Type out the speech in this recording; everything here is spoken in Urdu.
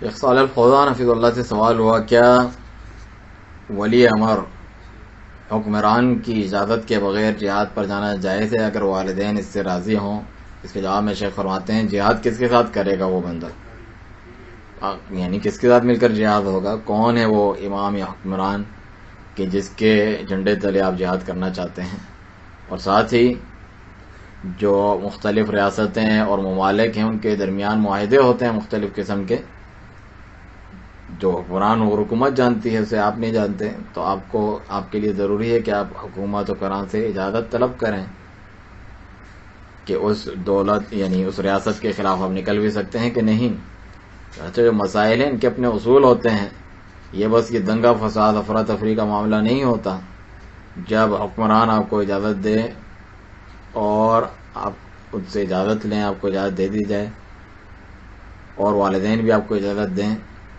شیخ صالح الفوزان حفیظ اللہ سے سوال ہوا، کیا ولی امر حکمران کی اجازت کے بغیر جہاد پر جانا جائز ہے؟ اگر والدین اس سے راضی ہوں، اس کے جواب میں شیخ فرماتے ہیں، جہاد کس کے ساتھ کرے گا وہ بندر یعنی کس کے ساتھ مل کر جہاد ہوگا؟ کون ہے وہ امام یا حکمران کہ جس کے جھنڈے تلے آپ جہاد کرنا چاہتے ہیں؟ اور ساتھ ہی جو مختلف ریاستیں اور ممالک ہیں، ان کے درمیان معاہدے ہوتے ہیں مختلف قسم کے جو حکمران اور حکومت جانتی ہے اسے آپ نہیں جانتے، تو آپ کو، آپ کے لیے ضروری ہے کہ آپ حکومت و قرآن سے اجازت طلب کریں کہ اس دولت یعنی اس ریاست کے خلاف آپ نکل بھی سکتے ہیں کہ نہیں۔ اچھا جو مسائل ہیں، ان کے اپنے اصول ہوتے ہیں۔ یہ بس یہ دنگا فساد افراتفری کا معاملہ نہیں ہوتا۔ جب حکمران آپ کو اجازت دے اور آپ ان سے اجازت لیں، آپ کو اجازت دے دی جائے اور والدین بھی آپ کو اجازت دیں